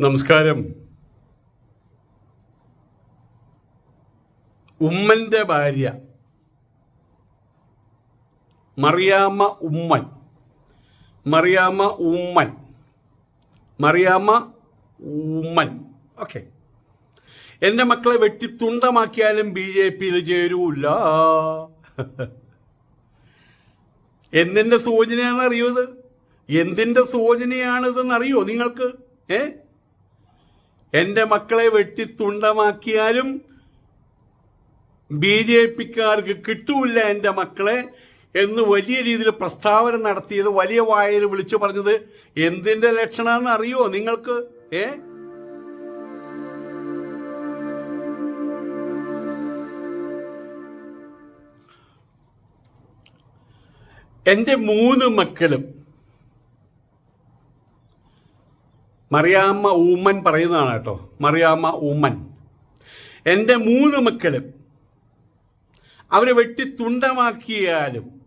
നമസ്കാരം. ഉമ്മന്റെ ഭാര്യ മറിയാമ്മ ഉമ്മൻ. മറിയാമ്മ ഉമ്മൻ. മറിയാമ്മ ഉമ്മൻ. ഓക്കെ. എന്റെ മക്കളെ വെട്ടിത്തുണ്ടമാക്കിയാലും ബി ജെ പിയിൽ ചേരൂല. എന്തിന്റെ സൂചനയാണെന്ന് അറിയുന്നത് എന്തിന്റെ സൂചനയാണിതെന്ന് അറിയോ നിങ്ങൾക്ക്? ഏ? എന്റെ മക്കളെ വെട്ടിത്തുണ്ടമാക്കിയാലും ബി ജെ പിക്കാർക്ക് കിട്ടൂല എന്റെ മക്കളെ എന്ന് വലിയ രീതിയിൽ പ്രസ്താവന നടത്തിയത് വലിയ വായയിൽ വിളിച്ചു പറഞ്ഞത് എന്തിന്റെ ലക്ഷണമെന്ന് അറിയോ നിങ്ങൾക്ക്? ഏ? എന്റെ മൂന്ന് മക്കളും മറിയാമ്മ ഊമ്മൻ പറയുന്നതാണ് കേട്ടോ. മറിയാമ്മ ഊമ്മൻ എന്റെ മൂന്ന് മക്കളും അവരെ വെട്ടി തുണ്ടമാക്കിയാലും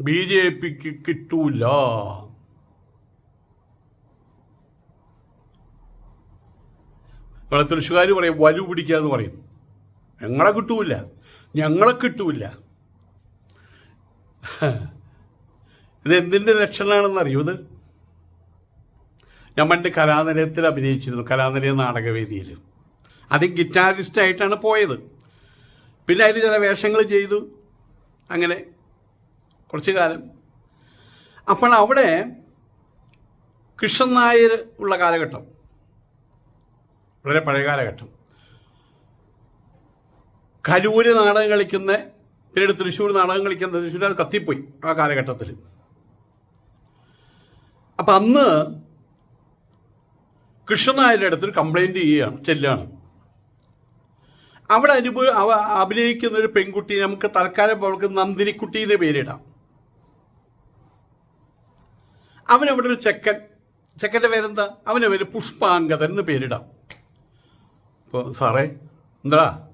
ബി ജെ പിക്ക് കിട്ടൂല. ഇവിടെ തൃശ്ശുകാർ പറയും വലു പിടിക്കുക എന്ന് പറയും. ഞങ്ങളെ കിട്ടൂല. ഞങ്ങളെ കിട്ടൂല. ഇത് എന്തിന്റെ ലക്ഷണമാണെന്ന് അറിയോ ഇത്? ഞാൻ പണ്ട് കലാനിലയത്തിൽ അഭിനയിച്ചിരുന്നു കലാനിലയ നാടകവേദിയിൽ. അത് ഗിറ്റാറിസ്റ്റായിട്ടാണ് പോയത്. പിന്നെ അതിൽ ചില വേഷങ്ങൾ ചെയ്തു. അങ്ങനെ കുറച്ച് കാലം. അപ്പോൾ അവിടെ കൃഷ്ണൻ നായർ ഉള്ള കാലഘട്ടം. വളരെ പഴയ കാലഘട്ടം. കരൂര് നാടകം കളിക്കുന്ന പിന്നീട് തൃശ്ശൂർ നാടകം കളിക്കുന്ന തൃശ്ശൂർ അത് കത്തിപ്പോയി ആ കാലഘട്ടത്തിൽ. അപ്പം അന്ന് കൃഷ്ണനായരുടെ അടുത്തൊരു കംപ്ലൈന്റ് ചെയ്യുകയാണ് ചെല്ലുകയാണ്. അവിടെ അനുഭവ അവ അഭിനയിക്കുന്ന ഒരു പെൺകുട്ടി നമുക്ക് തൽക്കാലം അവൾക്ക് നന്ദിനിക്കുട്ടി എന്ന് പേരിടാം. അവനവിടെ ഒരു ചെക്കൻ. ചെക്കന്റെ പേരെന്താ? അവന്റെ പേര് പുഷ്പാങ്കതൻ എന്ന് പേരിടാം. അപ്പോൾ സാറേ എന്താ?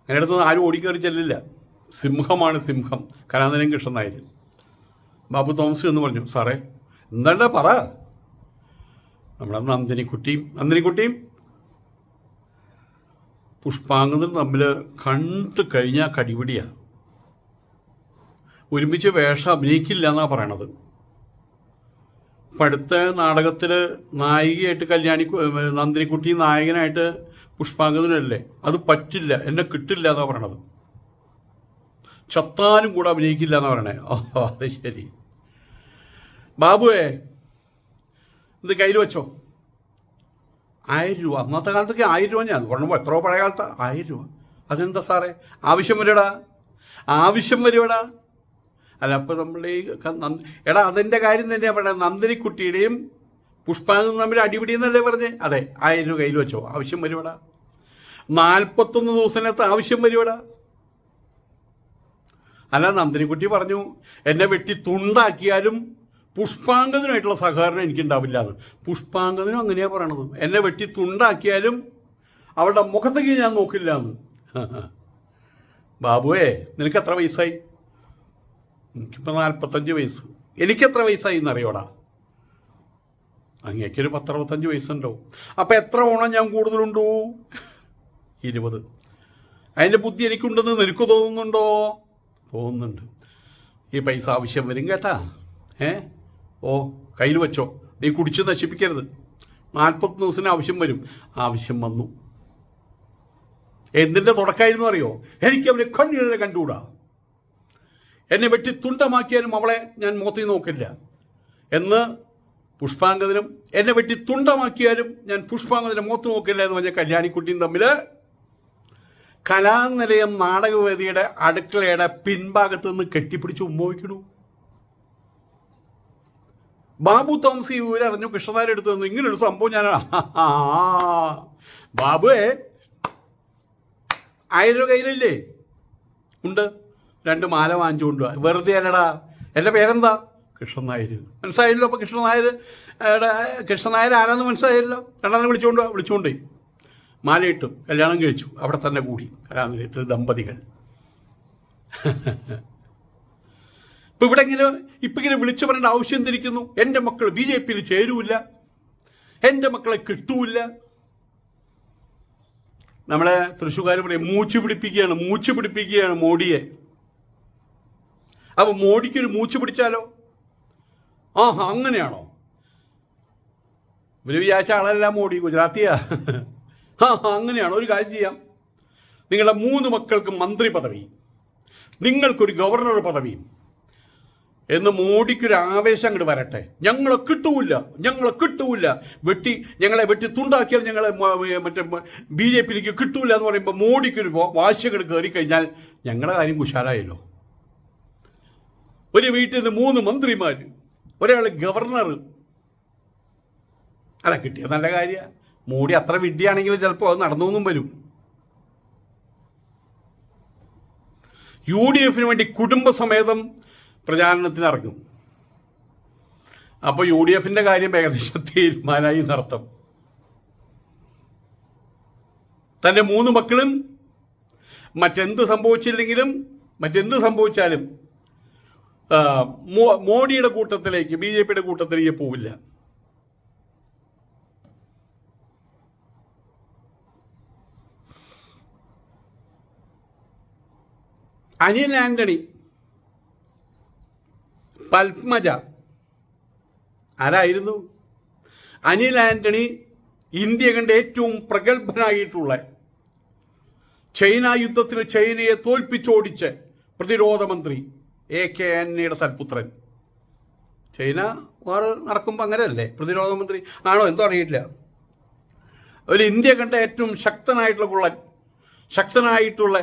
അങ്ങനെ അടുത്തൊന്നും ആരും ഓടിക്കയറി ചെല്ലില്ല. സിംഹമാണ് സിംഹം. കലാനന്ദൻ കൃഷ്ണൻ ബാബു തോമസ് എന്ന് പറഞ്ഞു. സാറേ എന്താണ്ടാ പറ? നമ്മുടെ നന്ദിനിക്കുട്ടിയും നന്ദിനിക്കുട്ടിയും പുഷ്പാങ്കനും തമ്മിൽ കണ്ടു കഴിഞ്ഞാൽ കടിപിടിയാണ് ഒരുമിച്ച് വേഷം അഭിനയിക്കില്ല എന്നാണ് പറയണത്. അടുത്ത നാടകത്തിൽ നായികയായിട്ട് കല്യാണി നന്ദിനിക്കുട്ടി നായകനായിട്ട് പുഷ്പാങ്കനല്ലേ അത് പറ്റില്ല എന്നെ കിട്ടില്ല എന്നാണ് പറയണത്. ചത്താനും കൂടെ അഭിനയിക്കില്ല എന്നാണ് പറയണേ. ഓ അത് ശരി. ബാബുവേ ഇത് കയ്യിൽ വെച്ചോ. ആയിരം രൂപ. അന്നത്തെ കാലത്തൊക്കെ ആയിരം രൂപ ഞാൻ പറഞ്ഞപ്പോൾ എത്രയോ പഴയ കാലത്ത് ആയിരം രൂപ. അതെന്താ സാറേ? ആവശ്യം വരുവടാ? ആവശ്യം വരുവടാ? അല്ല അപ്പോൾ നമ്മൾ ഈ എടാ അതിന്റെ കാര്യം തന്നെയാണ് പറയുന്നത് നന്ദിനിക്കുട്ടിയുടെയും പുഷ്പാങ്കും തമ്മിൽ അടിപിടി എന്നല്ലേ പറഞ്ഞേ? അതെ ആയിരം രൂപ കയ്യിൽ വെച്ചോ. ആവശ്യം വരുവടാ? നാൽപ്പത്തൊന്ന് ദിവസത്തിനകത്ത് ആവശ്യം വരുവടാ? അല്ല നന്ദിനിക്കുട്ടി പറഞ്ഞു എന്നെ വെട്ടി തുണ്ടാക്കിയാലും പുഷ്പാങ്കതിനായിട്ടുള്ള സഹകരണം എനിക്കുണ്ടാവില്ല എന്ന് പുഷ്പാങ്കതിനും അങ്ങനെയാണ് പറയണത്. എന്നെ വെട്ടി തുണ്ടാക്കിയാലും അവളുടെ മുഖത്തേക്ക് ഞാൻ നോക്കില്ല എന്ന് ബാബുവേ നിനക്ക് എത്ര വയസ്സായി? എനിക്കിപ്പോൾ നാൽപ്പത്തഞ്ച് വയസ്സ്. എനിക്കെത്ര വയസ്സായി എന്നറിയോടാ? അങ്ങേക്കൊരു പത്തറുപത്തഞ്ച് വയസ്സുണ്ടോ? അപ്പം എത്ര ഓണം ഞാൻ കൂടുതലുണ്ടോ? ഇരുപത്. അതിന്റെ ബുദ്ധി എനിക്കുണ്ടെന്ന് നിനക്ക് തോന്നുന്നുണ്ടോ? തോന്നുന്നുണ്ട്. ഈ പൈസ ആവശ്യം വരും കേട്ടാ. ഏ? ഓ കയ്യിൽ വെച്ചോ. നീ കുടിച്ച് നശിപ്പിക്കരുത്. നാൽപ്പത്തി ദിവസത്തിന് ആവശ്യം വരും. ആവശ്യം വന്നു. എന്തിന്റെ തുടക്കമായിരുന്നു അറിയോ? എനിക്ക് അവനെ കണ്ണീരെ കണ്ടുകൂടാ. എന്നെ വെട്ടി തുണ്ടമാക്കിയാലും അവളെ ഞാൻ മുഖത്തിൽ നോക്കില്ല. എന്ന് പുഷ്പാങ്കതിനും എന്നെ വെട്ടി തുണ്ടമാക്കിയാലും ഞാൻ പുഷ്പാങ്കതിനെ മുഖത്ത് നോക്കില്ല എന്ന് പറഞ്ഞ കല്യാണിക്കുട്ടിയും തമ്മിൽ കലാനിലയം നാടകവേദിയുടെ അടുക്കളയുടെ പിൻഭാഗത്ത് നിന്ന് കെട്ടിപ്പിടിച്ച് ഉമ്മോയ്ക്കണു ബാബു തോമസ് ഈ ഊരറിഞ്ഞു കൃഷ്ണനാരെ എടുത്തു തന്നു ഇങ്ങനൊരു സംഭവം ഞാൻ ബാബുവേ ആയിരം രൂപ കയ്യിലില്ലേ? ഉണ്ട്. രണ്ട് മാല വാങ്ങിച്ചു വെറുതെ അല്ലടാ. എന്റെ പേരെന്താ? കൃഷ്ണൻ നായർ മനസ്സിലായല്ലോ? അപ്പോൾ കൃഷ്ണൻ നായർ കൃഷ്ണൻ നായർ ആരാന്ന് മനസ്സിലായല്ലോ? രണ്ടാമത് വിളിച്ചുകൊണ്ട് വിളിച്ചുകൊണ്ടേ മാലയിട്ടു. കല്യാണം കഴിച്ചു. അവിടെ തന്നെ കൂടി. കലാനിലയത്തിൽ ദമ്പതികൾ. ഇപ്പൊ ഇവിടെ ഇങ്ങനെ ഇപ്പൊ ഇങ്ങനെ വിളിച്ചു പറയേണ്ട ആവശ്യം എന്തിരിക്കുന്നു? എന്റെ മക്കൾ ബി ജെ പിയിൽ ചേരൂല എന്റെ മക്കളെ കിട്ടൂല നമ്മളെ തൃശ്ശൂർക്കാർ പറയും മൂച്ചു പിടിപ്പിക്കുകയാണ് മൂച്ചു പിടിപ്പിക്കുകയാണ് മോഡിയെ. അപ്പൊ മോഡിക്കൊരു മൂച്ചു പിടിച്ചാലോ? ആ അങ്ങനെയാണോ? ഒരു വിചാരിച്ച ആളല്ല മോഡി ഗുജറാത്തിയാ. ആ അങ്ങനെയാണോ? ഒരു കാര്യം ചെയ്യാം. നിങ്ങളുടെ മൂന്ന് മക്കൾക്ക് മന്ത്രി പദവി നിങ്ങൾക്കൊരു ഗവർണർ പദവിയും എന്ന് മോഡിക്കൊരു ആവേശം അങ്ങോട്ട് വരട്ടെ. ഞങ്ങളെ കിട്ടൂല ഞങ്ങളെ കിട്ടൂല വെട്ടി ഞങ്ങളെ വെട്ടി തുണ്ടാക്കിയാൽ ഞങ്ങളെ മറ്റേ ബി ജെ പിയിലേക്ക് കിട്ടൂല എന്ന് പറയുമ്പോൾ മോഡിക്കൊരു വാശി അങ്ങോട്ട് കയറി കഴിഞ്ഞാൽ ഞങ്ങളുടെ കാര്യം കുശാലായല്ലോ ഒരു വീട്ടിൽ നിന്ന് മൂന്ന് മന്ത്രിമാർ ഒരാൾ ഗവർണർ. അല്ല കിട്ടിയ നല്ല കാര്യമാണ് മോഡി അത്ര വിഡ്ഢിയാണെങ്കിൽ ചിലപ്പോൾ അത് നടന്നൊന്നും വരും. യു ഡി എഫിന് വേണ്ടി കുടുംബസമേതം പ്രചാരണത്തിന് ഇറങ്ങും അപ്പോൾ യു ഡി എഫിന്റെ കാര്യം ഏകദേശം തീരുമാനമായി നടത്തും. തന്റെ മൂന്ന് മക്കളും മറ്റെന്ത് സംഭവിച്ചില്ലെങ്കിലും മറ്റെന്ത് സംഭവിച്ചാലും മോഡിയുടെ കൂട്ടത്തിലേക്ക് ബി ജെ പിയുടെ കൂട്ടത്തിലേക്ക് പോവില്ല. അനിൽ ആന്റണി പത്മജ. ആരായിരുന്നു? അനിൽ ആന്റണി ഇന്ത്യ കണ്ട ഏറ്റവും പ്രഗത്ഭനായിട്ടുള്ള ചൈന യുദ്ധത്തിൽ ചൈനയെ തോൽപ്പിച്ചോടിച്ച് പ്രതിരോധ മന്ത്രി എ കെ ആന്റണിയുടെ സൽപുത്രൻ. ചൈന വാർ നടക്കുമ്പോൾ അങ്ങനെയല്ലേ? പ്രതിരോധ മന്ത്രി ആണോ? എന്തോ അറിയില്ല. ഒരു ഇന്ത്യ കണ്ട ഏറ്റവും ശക്തനായിട്ടുള്ള കുള്ളൻ ശക്തനായിട്ടുള്ള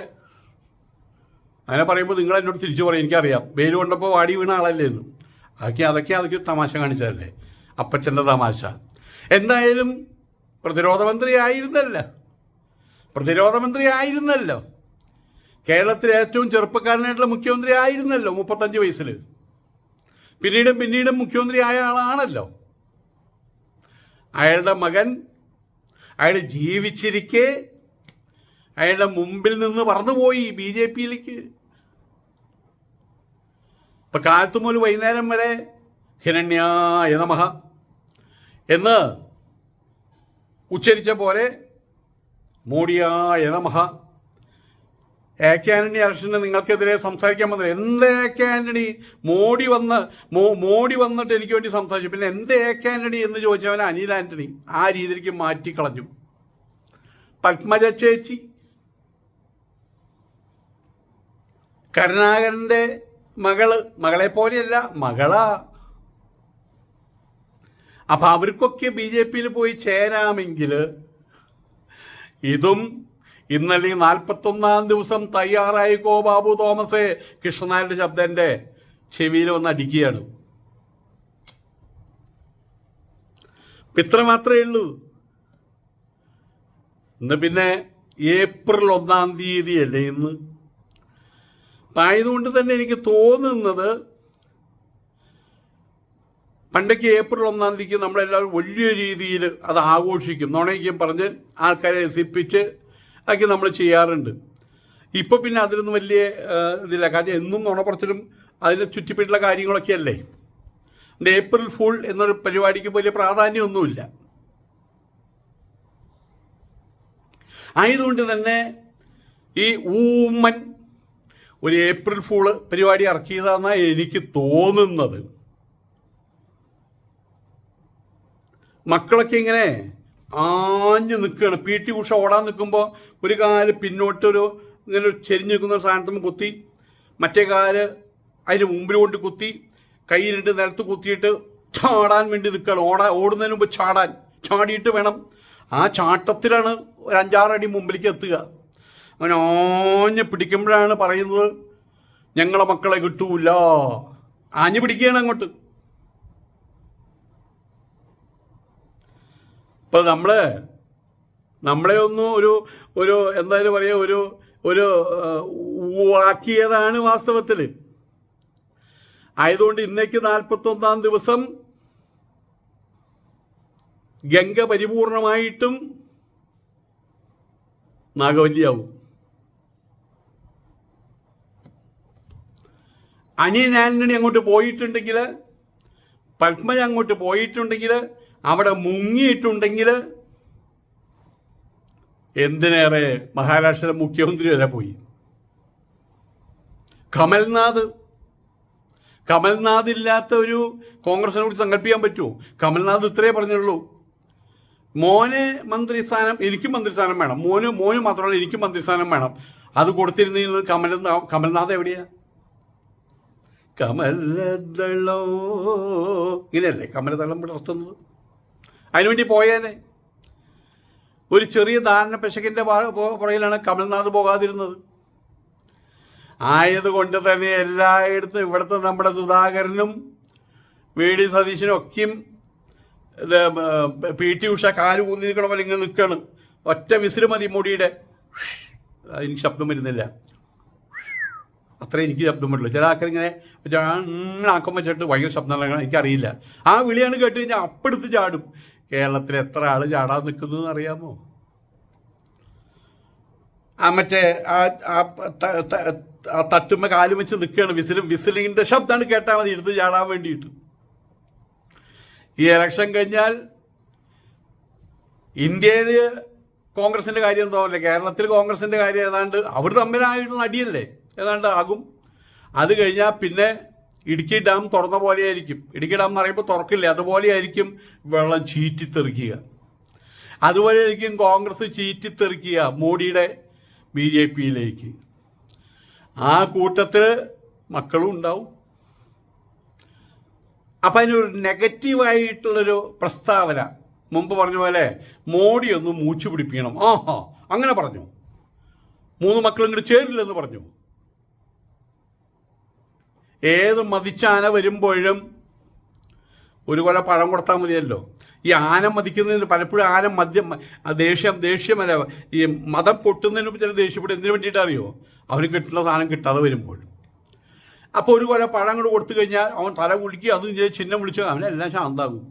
അങ്ങനെ പറയുമ്പോൾ നിങ്ങൾ എന്നോട് തിരിച്ചു പറയും എനിക്കറിയാം. വെയിൽ കൊണ്ടപ്പോൾ വാടി വീണ ആളല്ലേ എന്ന്. അതൊക്കെ അതൊക്കെ അതൊക്കെ തമാശ കാണിച്ചതല്ലേ? അപ്പച്ചന്റെ തമാശ. എന്തായാലും പ്രതിരോധ മന്ത്രി ആയിരുന്നല്ല. പ്രതിരോധ മന്ത്രി ആയിരുന്നല്ലോ. കേരളത്തിലെ ഏറ്റവും ചെറുപ്പക്കാരനായിട്ടുള്ള മുഖ്യമന്ത്രി ആയിരുന്നല്ലോ മുപ്പത്തഞ്ച് വയസ്സിൽ പിന്നീടും പിന്നീടും മുഖ്യമന്ത്രി ആയ ആളാണല്ലോ. അയാളുടെ മകൻ അയാൾ ജീവിച്ചിരിക്കെ അയാളുടെ മുമ്പിൽ നിന്ന് പറന്നുപോയി ബി ജെ പിയിലേക്ക്. ഇപ്പൊ കാലത്ത് മുതൽ വൈകുന്നേരം വരെ ഹിരണ്യായ നമഹ എന്ന് ഉച്ചരിച്ച പോലെ മോഡിയായ നമഹ എ കെ ആന്റണി ഇലക്ഷന് നിങ്ങൾക്കെതിരെ സംസാരിക്കാൻ വന്നത് എന്ത് എ കെ ആന്റണി മോഡി വന്ന് മോ- മോഡി വന്നിട്ട് എനിക്ക് വേണ്ടി സംസാരിച്ചു. പിന്നെ എന്ത് എ കെ ആന്റണി എന്ന് ചോദിച്ചവൻ അനിൽ ആന്റണി. ആ രീതിയിലേക്ക് മാറ്റിക്കളഞ്ഞു പത്മജ ചേച്ചി. കരുണാകരന്റെ മകൾ മകളെ പോലെയല്ല മകളാ. അപ്പൊ അവർക്കൊക്കെ ബി ജെ പിയിൽ പോയി ചേരാമെങ്കിൽ ഇതും ഇന്നലെ നാൽപ്പത്തൊന്നാം ദിവസം തയ്യാറായി കോ ബാബു തോമസ് കൃഷ്ണനായരുടെ ശബ്ദന്റെ ചെവിയിൽ വന്ന് അടിക്കുകയാണ്. ഇത്ര മാത്രമേ ഉള്ളൂ. ഇന്ന് പിന്നെ ഏപ്രിൽ ഒന്നാം തീയതി അല്ലേ ഇന്ന്? ആയതുകൊണ്ട് തന്നെ എനിക്ക് തോന്നുന്നത് പണ്ടൊക്കെ ഏപ്രിൽ ഒന്നാം തീയതിക്ക് നമ്മളെല്ലാവരും വലിയ രീതിയിൽ അത് ആഘോഷിക്കും. നുണയ്ക്കും പറഞ്ഞ് ആൾക്കാരെ രസിപ്പിച്ച് ഒക്കെ നമ്മൾ ചെയ്യാറുണ്ട്. ഇപ്പോൾ പിന്നെ അതിലൊന്നും വലിയ ഇതില്ല. കാര്യം എന്നും നുണ പറച്ചിലും അതിനെ ചുറ്റിപ്പറ്റുള്ള കാര്യങ്ങളൊക്കെ അല്ലേ? ഏപ്രിൽ ഫുൾ എന്നൊരു പരിപാടിക്ക് വലിയ പ്രാധാന്യമൊന്നുമില്ല. ആയതുകൊണ്ട് തന്നെ ഈ ഊമ്മൻ ഒരു ഏപ്രിൽ ഫൂൾ പരിപാടി ഇറക്കിയതാണെന്നാണ് എനിക്ക് തോന്നുന്നത്. മക്കളൊക്കെ ഇങ്ങനെ ആഞ്ഞു നിൽക്കുകയാണ് പി ടി ഉഷ ഓടാൻ നിൽക്കുമ്പോൾ ഒരു കാൽ പിന്നോട്ടൊരു ഇങ്ങനെ ചെരിഞ്ഞു നിൽക്കുന്ന ഒരു സാധനത്തിന് കുത്തി മറ്റേ കാൽ അതിന് കൊണ്ട് കുത്തി കയ്യിലിട്ട് നിലത്ത് കുത്തിയിട്ട് ചാടാൻ വേണ്ടി നിൽക്കുകയാണ് ഓടാ ഓടുന്നതിന് മുമ്പ് ചാടാൻ. ചാടിയിട്ട് വേണം. ആ ചാട്ടത്തിലാണ് ഒരു അഞ്ചാറടി മുമ്പിലേക്ക് എത്തുക. അങ്ങനെ ആഞ്ഞ് പിടിക്കുമ്പോഴാണ് പറയുന്നത് ഞങ്ങളെ മക്കളെ കിട്ടൂല. ആഞ്ഞു പിടിക്കുകയാണ് അങ്ങോട്ട്. ഇപ്പൊ നമ്മൾ നമ്മളെ ഒന്ന് ഒരു ഒരു എന്തായാലും പറയുക ഒരു ഒരു ആക്കിയതാണ് വാസ്തവത്തിൽ ആയതുകൊണ്ട് ഇന്നേക്ക് നാൽപ്പത്തൊന്നാം ദിവസം ഗംഗ പരിപൂർണമായിട്ടും നാഗവല്ലിയാവും. അനിയൻ ആന്റണി അങ്ങോട്ട് പോയിട്ടുണ്ടെങ്കിൽ പത്മജ അങ്ങോട്ട് പോയിട്ടുണ്ടെങ്കിൽ അവിടെ മുങ്ങിയിട്ടുണ്ടെങ്കിൽ എന്തിനേറെ മഹാരാഷ്ട്ര മുഖ്യമന്ത്രി വരെ പോയി. കമൽനാഥ്. കമൽനാഥ് ഇല്ലാത്ത ഒരു കോൺഗ്രസിനെ കുറിച്ച് സങ്കല്പിക്കാൻ പറ്റുമോ? കമൽനാഥ് ഇത്രയേ പറഞ്ഞുള്ളൂ. മോന് മന്ത്രിസ്ഥാനം എനിക്കും മന്ത്രിസ്ഥാനം വേണം. മോന് മോന് മാത്രമല്ല എനിക്കും മന്ത്രിസ്ഥാനം വേണം. അത് കൊടുത്തിരുന്ന കമൽ കമൽനാഥ് എവിടെയാ? കമലദളോ. ഇങ്ങനെയല്ലേ കമലദളം പുലർത്തുന്നത് അതിനുവേണ്ടി പോയേനെ. ഒരു ചെറിയ ധാരണ പിശകിന്റെ പുറകിലാണ് കമൽനാഥ് പോകാതിരുന്നത്. ആയതുകൊണ്ട് തന്നെ എല്ലായിടത്തും ഇവിടുത്തെ നമ്മുടെ സുധാകരനും വി. ഡി. സതീശനും ഒക്കെയും പി. ടി. ഉഷ കാൽ ഊന്നി നിൽക്കണ പോലെ ഇങ്ങനെ ഒറ്റ വിസിൽ മതി മുടിയുടെ. അതിന് ശബ്ദം വരുന്നില്ല. അത്രേ എനിക്ക് ശബ്ദം പറ്റുള്ളൂ ചില ആൾക്കാർ ഇങ്ങനെ ആക്കം വെച്ചിട്ട് ഭയങ്കര ശബ്ദം നൽകണം എനിക്കറിയില്ല. ആ വിളിയാണ് കേട്ട് കഴിഞ്ഞാൽ അപ്പെടുത്ത് ചാടും. കേരളത്തിൽ എത്ര ആൾ ചാടാൻ നിൽക്കുന്നു അറിയാമോ ആ മറ്റേ ആ ആ ത- ത- ആ തട്ടുമ്മ കാലും വെച്ച് നിൽക്കുകയാണ് വിസിലും. വിസിലിങ്ങിന്റെ ശബ്ദമാണ് കേട്ടാൽ മതി എടുത്ത് ചാടാൻ വേണ്ടിയിട്ട്. ഈ ഇലക്ഷൻ കഴിഞ്ഞാൽ ഇന്ത്യയിൽ കോൺഗ്രസിന്റെ കാര്യം പറയുക കേരളത്തിൽ കോൺഗ്രസിന്റെ കാര്യം ഏതാണ്ട് അവർ തമ്മിലായിട്ടുള്ള അടിയല്ലേ? ഏതാണ്ട് ആകും. അത് കഴിഞ്ഞാൽ പിന്നെ ഇടുക്കി ഡാം തുറന്ന പോലെയായിരിക്കും. ഇടുക്കി ഡാം എന്ന് പറയുമ്പോൾ തുറക്കില്ല? അതുപോലെയായിരിക്കും വെള്ളം ചീറ്റിത്തെറിക്കുക. അതുപോലെ ആയിരിക്കും കോൺഗ്രസ് ചീറ്റിത്തെറിക്കുക മോഡിയുടെ ബി ജെ പിയിലേക്ക്. ആ കൂട്ടത്തിൽ മക്കളും ഉണ്ടാവും. അപ്പം അതിനൊരു നെഗറ്റീവായിട്ടുള്ളൊരു പ്രസ്താവന. മുമ്പ് പറഞ്ഞ പോലെ മോഡി ഒന്ന് മൂച്ചു പിടിപ്പിക്കണം. ആഹാ അങ്ങനെ പറഞ്ഞു. മൂന്ന് മക്കളും ഇങ്ങോട്ട് ചേരില്ലെന്ന് പറഞ്ഞു. ഏത് മതിച്ചാന വരുമ്പോഴും ഒരു കൊല പഴം കൊടുത്താൽ മതിയല്ലോ. ഈ ആന മതിക്കുന്നതിന് പലപ്പോഴും ആന മദ്യം ദേഷ്യം ദേഷ്യമല്ല ഈ മതം പൊട്ടുന്നതിന് ചില ദേഷ്യപ്പെടും. എന്തിനു വേണ്ടിയിട്ട് അറിയോ അവന് കിട്ടുന്ന സാധനം കിട്ടാതെ വരുമ്പോൾ. അപ്പോൾ ഒരു കൊല പഴം കൂടെ കൊടുത്തു കഴിഞ്ഞാൽ അവൻ തല കുലുക്കി അതും ചെയ്ത് ചിഹ്നം വിളിച്ചു അവനെല്ലാം ശാന്താകും.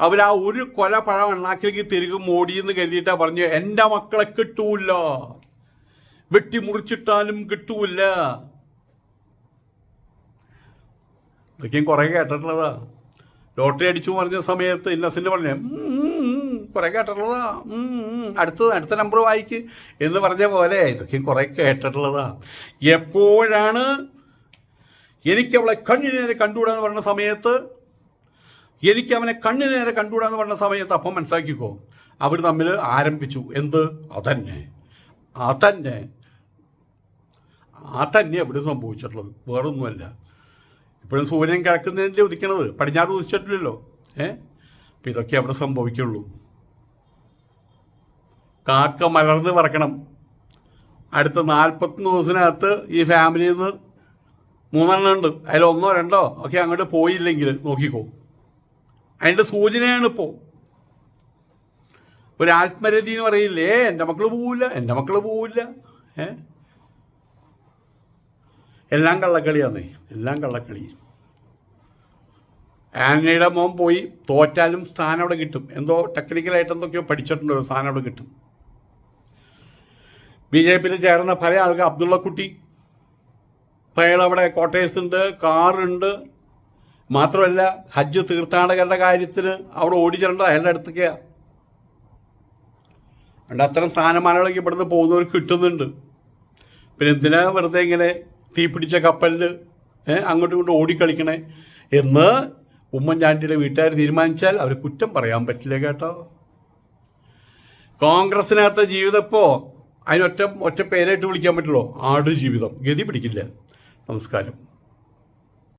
അവർ ആ ഒരു കൊല പഴം എണ്ണാക്കിലേക്ക് തിരികെ മോടിയെന്ന് കരുതിയിട്ടാ പറഞ്ഞു എന്റെ മക്കളെ കിട്ടൂല. വെട്ടി മുറിച്ചിട്ടാലും കിട്ടൂല ഇതൊക്കെയും കുറേ കേട്ടിട്ടുള്ളതാ. ലോട്ടറി അടിച്ചു പറഞ്ഞ സമയത്ത് ഇന്നസെന്റ് പറഞ്ഞ കുറേ കേട്ടിട്ടുള്ളതാ. അടുത്ത അടുത്ത നമ്പർ വായിക്ക് എന്ന് പറഞ്ഞ പോലെ ഇതൊക്കെയും കുറേ കേട്ടിട്ടുള്ളതാ. എപ്പോഴാണ് എനിക്ക് അവളെ കണ്ണിന് നേരെ കണ്ടുകൂടാന്ന് പറഞ്ഞ സമയത്ത് എനിക്ക് അവനെ കണ്ണു നേരെ കണ്ടുകൂടാന്ന് പറഞ്ഞ സമയത്ത് അപ്പം മനസ്സിലാക്കിക്കോ അവർ തമ്മിൽ ആരംഭിച്ചു. എന്ത്? അതന്നെ. അതന്നെ. അതന്നെ എവിടെ സംഭവിച്ചിട്ടുള്ളത്. വേറൊന്നുമല്ല. ഇപ്പോഴും സൂര്യൻ കിഴക്കുന്നതിന്റെ ഉദിക്കണത് പടിഞ്ഞാറ് ഉദിച്ചിട്ടില്ലല്ലോ. ഏ? അപ്പം ഇതൊക്കെ അവിടെ സംഭവിക്കുള്ളൂ. കാക്ക മലർന്ന് പറക്കണം. അടുത്ത നാൽപ്പത്തൊന്ന് ദിവസത്തിനകത്ത് ഈ ഫാമിലിയിൽ നിന്ന് മൂന്നെണ്ണം ഉണ്ട്. അതിൽ ഒന്നോ രണ്ടോ ഒക്കെ അങ്ങോട്ട് പോയില്ലെങ്കിൽ നോക്കിക്കോ. അതിന്റെ സൂചനയാണ് ഇപ്പോൾ ഒരു ആത്മരതി എന്ന് പറയില്ലേ? എന്റെ മക്കൾ പോവില്ല എന്റെ മക്കൾ പോവില്ല. ഏ? എല്ലാം കള്ളക്കളിയാന്ന് എല്ലാം കള്ളക്കളി. ആനയുടെ മോൻ പോയി തോറ്റാലും സ്ഥാനം അവിടെ കിട്ടും. എന്തോ ടെക്നിക്കലായിട്ട് എന്തൊക്കെയോ പഠിച്ചിട്ടുണ്ട് സ്ഥാനം അവിടെ കിട്ടും. ബി ജെ പിയിൽ ചേർന്ന പല ആൾക്ക് അബ്ദുള്ള കുട്ടി അയാൾ അവിടെ ക്വാർട്ടേഴ്സ് ഉണ്ട് കാറുണ്ട് മാത്രമല്ല ഹജ്ജ് തീർത്ഥാടകരുടെ കാര്യത്തിന് അവിടെ ഓടിച്ചിട്ടുണ്ട് അയാളുടെ അടുത്തേക്കാണ് അതുകൊണ്ട് അത്തരം സ്ഥാനമാനങ്ങളൊക്കെ ഇവിടുന്ന് പോകുന്നവർക്ക് കിട്ടുന്നുണ്ട്. പിന്നെ എന്തിനാ വെറുതെ ഇങ്ങനെ തീ പിടിച്ച കപ്പലിൽ അങ്ങോട്ടും ഇങ്ങോട്ടും ഓടിക്കളിക്കണേ എന്ന് ഉമ്മൻചാണ്ടിയുടെ വീട്ടുകാർ തീരുമാനിച്ചാൽ അവർ കുറ്റം പറയാൻ പറ്റില്ല കേട്ടോ. കോൺഗ്രസിനകത്ത് ജീവിതം ഇപ്പോൾ അതിനൊറ്റ ഒറ്റ പേരായിട്ട് വിളിക്കാൻ പറ്റുള്ളൂ. ആട് ജീവിതം ഗതി പിടിക്കില്ല. നമസ്കാരം.